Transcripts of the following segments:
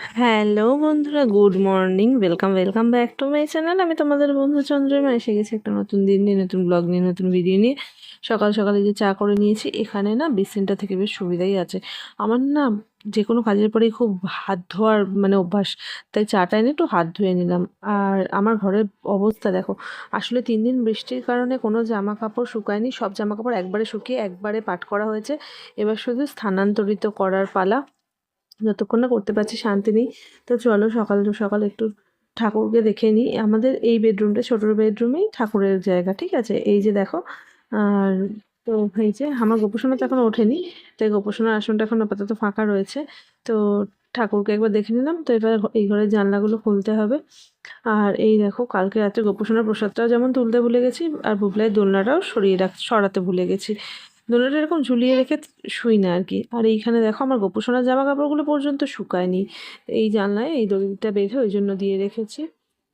Hello বন্ধুরা, good morning. Welcome welcome back to my channel. আমি তোমাদের বন্ধু চন্দ্রমা। এসে গেছি একটা নতুন দিন নিয়ে, নতুন ব্লগ নিয়ে, নতুন ভিডিও নিয়ে। সকাল সকালে যে চা করে নিয়েছি, এখানে না বেসিনটা থেকে বেশ সুবিধাই আছে। আমার না যে কোনো কাজের পরেই খুব হাত ধোয়ার মানে অভ্যাস, তাই চাটা এনে একটু হাত ধুয়ে নিলাম। আর আমার ঘরের অবস্থা দেখো, আসলে তিন দিন বৃষ্টির কারণে কোনো জামা কাপড় শুকায়নি। সব জামা কাপড় একবারে শুকিয়ে একবারে পাট করা হয়েছে। এবার শুধু স্থানান্তরিত করার পালা। যতক্ষণ না করতে পারছি শান্তি নেই। তো চলো সকাল সকাল একটু ঠাকুরকে দেখে নিই। আমাদের এই বেডরুমটা ছোটোর বেডরুমেই ঠাকুরের জায়গা, ঠিক আছে? এই যে দেখো, আর তো এই যে আমার গোপোষণা তো এখন ওঠেনি, তাই গোপোষণার আসনটা এখন আপাতত ফাঁকা রয়েছে। তো ঠাকুরকে একবার দেখে নিলাম, তো এবার এই ঘরের জানলাগুলো খুলতে হবে। আর এই দেখো, কালকে রাত্রে গোপোষণার প্রসাদটাও যেমন তুলতে ভুলে গেছি, আর বুবলাই দোলনাটাও সরিয়ে রাখ, সরাতে ভুলে গেছি। দোলনাটা এরকম ঝুলিয়ে রেখে শুই না আর কি। আর এইখানে দেখো আমার গোপোষণার জামা কাপড়গুলো পর্যন্ত শুকায়নি। এই জানলায় এই দড়িটা বেঁধে ওই জন্য দিয়ে রেখেছি।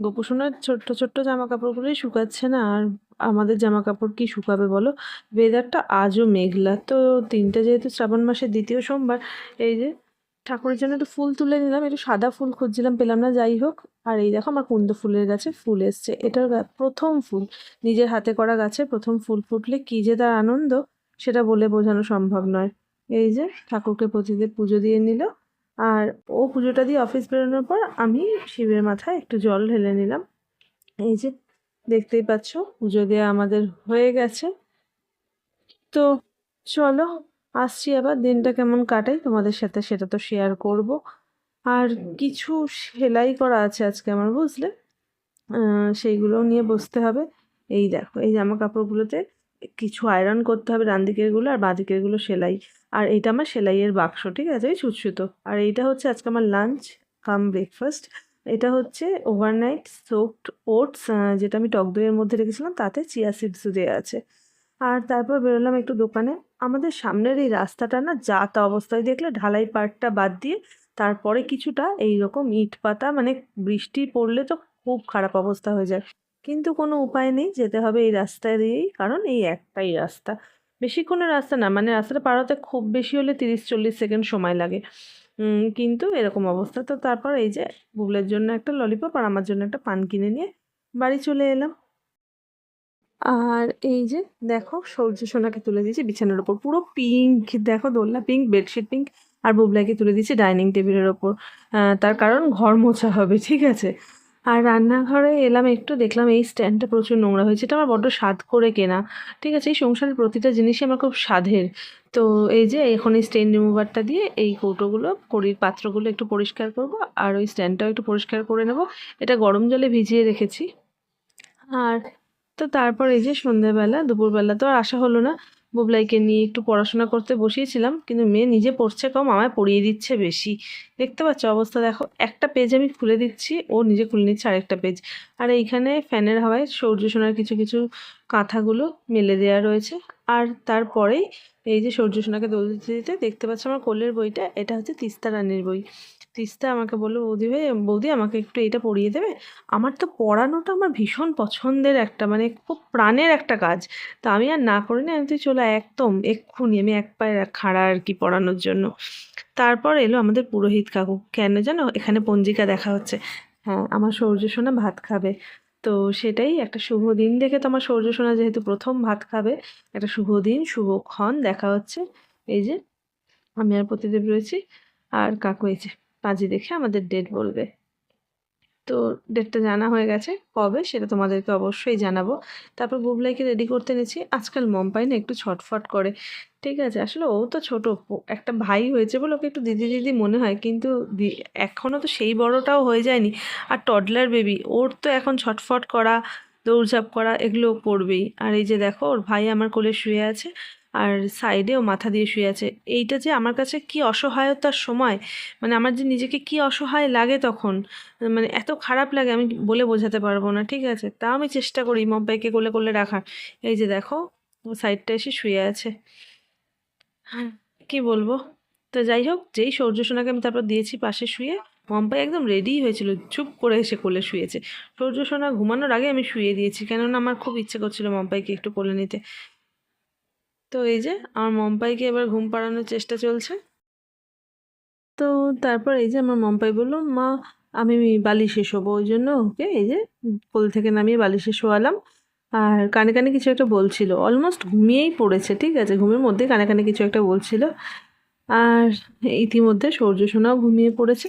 গোপোষণার ছোট্ট ছোট্ট জামা কাপড়গুলোই শুকাচ্ছে না। আর আমাদের জামা কাপড় কি শুকাবে বলো? ওয়েদারটা আজও মেঘলা। তো তিনটা যেহেতু শ্রাবণ মাসের দ্বিতীয় সোমবার, এই যে ঠাকুরের জন্য একটু ফুল তুলে নিলাম, একটু সাদা ফুল খুঁজছিলাম, পেলাম না, যাই হোক। আর এই দেখো আমার কুন্দ ফুলের গাছে ফুল এসছে। এটার প্রথম ফুল, নিজের হাতে করা গাছে প্রথম ফুল ফুটলে কী যে তার আনন্দ। সেটা বলে বোঝানো সম্ভব নয়। এই যে ঠাকুরকে প্রতিদিন পুজো দিয়ে নিল। আর ও পুজোটা দিয়ে অফিস বেরোনোর পর আমি শিবের মাথায় একটু জল ঢেলে নিলাম। এই যে দেখতেই পাচ্ছ পুজো দেওয়া আমাদের হয়ে গেছে। তো চলো আসছি আবার। দিনটা কেমন কাটাই তোমাদের সাথে সেটা তো শেয়ার করব। আর কিছু সেলাই করা আছে আজকে আমার বুঝলে? আহ, সেইগুলোও নিয়ে বসতে হবে। এই দেখো এই জামা কাপড়গুলোতে কিছু আয়রন করতে হবে ডান দিকেরগুলো আর বাঁ দিকেরগুলো সেলাই। আর এইটা আমার সেলাইয়ের বাক্স, ঠিক আছে? ছুটছুতো আর এইটা হচ্ছে আজকে আমার লাঞ্চ কাম ব্রেকফাস্ট এটা হচ্ছে ওভারনাইট সোকড ওটস যেটা আমি টক দইয়ের মধ্যে রেখেছিলাম, তাতে চিয়া সিডসও দেওয়া আছে। আর তারপর বেরোলাম একটু দোকানে। আমাদের সামনের এই রাস্তাটা না যা তা অবস্থায় দেখলে ঢালাই পার্টটা বাদ দিয়ে তারপরে কিছুটা এই রকম ইট পাতা মানে বৃষ্টি পড়লে তো খুব খারাপ অবস্থা হয়ে যায়। কিন্তু কোনো উপায় নেই, যেতে হবে এই রাস্তা দিয়েই। কারণ এই একটাই রাস্তা। বেশিক্ষণের রাস্তা না মানে রাস্তাটা পার হতে খুব বেশি হলে তিরিশ চল্লিশ সেকেন্ড সময় লাগে। কিন্তু এরকম অবস্থা। তো তারপর এই যে বুবলের জন্য একটা ললিপপ আর আমার জন্য একটা পান কিনে নিয়ে বাড়ি চলে এলাম। আর এই যে দেখো সূর্য সোনাকে তুলে দিয়েছি বিছানার ওপর পুরো পিঙ্ক দেখো দোলনা পিঙ্ক বেডশিট পিঙ্ক আর বুবলাকে তুলে দিয়েছি ডাইনিং টেবিলের ওপর তার কারণ ঘর মোছা হবে, ঠিক আছে? আর রান্নাঘরে এলাম, একটু দেখলাম এই স্ট্যান্ডটা প্রচুর নোংরা হয়েছে। এটা আমার বড্ড স্বাদ করে কেনা। ঠিক আছে, এই সংসারের প্রতিটা জিনিসই আমার খুব স্বাদের। তো এই যে, এখন এই স্টেন রিমুভারটা দিয়ে এই কৌটোগুলো, কড়ির পাত্রগুলো একটু পরিষ্কার করব আর ওই স্ট্যান্ডটাও একটু পরিষ্কার করে নেব। এটা গরম জলে ভিজিয়ে রেখেছি। আর তো তারপর এই যে, সন্ধ্যেবেলা, দুপুরবেলা তো আর আসা হলো না। বুবলাইকে নিয়ে একটু পড়াশোনা করতে বসিয়েছিলাম, কিন্তু মেয়ে নিজে পড়ছে কম, আমায় পড়িয়ে দিচ্ছে বেশি। দেখতে পাচ্ছ অবস্থা, দেখো, একটা পেজ আমি খুলে দিচ্ছি, ও নিজে খুলে নিচ্ছে আরেকটা পেজ আর এইখানে ফ্যানের হাওয়ায় সূর্য সোনার কিছু কিছু কাঁথাগুলো মেলে দেওয়া রয়েছে। আর তারপরেই এই যে সূর্য সোনাকে দোল দিতে দিতে দেখতে পাচ্ছ আমার কোলের বইটা, এটা হচ্ছে তিস্তা রানীর বই। তিস্তা আমাকে বলল, বৌদি ভাই, বৌদি আমাকে একটু এটা পড়িয়ে দেবে? আমার তো পড়ানোটা আমার ভীষণ পছন্দের একটা মানে খুব প্রাণের একটা কাজ। তো আমি আর না করি না আমি তুই চলে একদম, এক্ষুনি আমি এক পায়ে খাড়া আর কি পড়ানোর জন্য। তারপর এলো আমাদের পুরোহিত কাকু। কেন জানো, এখানে পঞ্জিকা দেখা হচ্ছে। হ্যাঁ আমার সূর্য সোনা ভাত খাবে। তো সেটাই একটা শুভ দিন দেখে তো আমার সূর্য সোনা যেহেতু প্রথম ভাত খাবে, একটা শুভ দিন শুভক্ষণ দেখা হচ্ছে। এই যে, আমি আর প্রতিদেব রয়েছি, আর কাকু এই যে, পাঁজি দেখে আমাদের ডেট বলবে। তো ডেটটা জানা হয়ে গেছে। কবে? সেটা তোমাদেরকে অবশ্যই জানাব। তারপর বুবলাইকে রেডি করতে নিয়েছি আজকাল মম্পাই না একটু ছটফট করে। ঠিক আছে? আসলে ও তো ছোট। একটা ভাই হয়েছে বলে ওকে একটু দিদি দিদি মনে হয়। কিন্তু এখনও তো সেই বড়টাও হয়ে যায়নি। আর টডলার বেবি ওর তো এখন ছটফট করা, দৌড়ঝাঁপ করা এগুলো করবেই। আর এই যে দেখো, ওর ভাই আমার কোলে শুয়ে আছে। আর সাইডেও মাথা দিয়ে শুয়ে আছে। এইটা যে আমার কাছে কি অসহায়তার সময় মানে আমার যে নিজেকে কি অসহায় লাগে তখন মানে এত খারাপ লাগে আমি বলে বোঝাতে পারব না, ঠিক আছে? তাও আমি চেষ্টা করি মব্বাইকে কোলে কোলে রাখার। এই যে দেখো, সাইডটা এসে শুয়ে আছে। হ্যাঁ কি বলব? তো যাই হোক, যেই সূর্য সোনাকে আমি তারপর দিয়েছি পাশে শুয়ে মম্পাই একদম রেডিই হয়েছিল, চুপ করে এসে কোলে শুয়েছে। সূর্য সোনা ঘুমানোর আগে আমি শুয়ে দিয়েছি, কেননা আমার খুব ইচ্ছে করছিল মম্পাইকে একটু কোলে নিতে। তো এই যে আমার মম্পাইকে এবার ঘুম পাড়ানোর চেষ্টা চলছে। তো তারপর এই যে আমার মম্পাই বলল, মা, আমি বালিশে শোবো। ওই জন্য ওকে এই যে কোল থেকে নামিয়ে বালিশে শোয়ালাম। আর কানে কানে কিছু একটা বলছিল। অলমোস্ট ঘুমিয়েই পড়েছে, ঠিক আছে? ঘুমের মধ্যে কানে কানে কিছু একটা বলছিল। আর ইতিমধ্যে সূর্য সোনাও ঘুমিয়ে পড়েছে।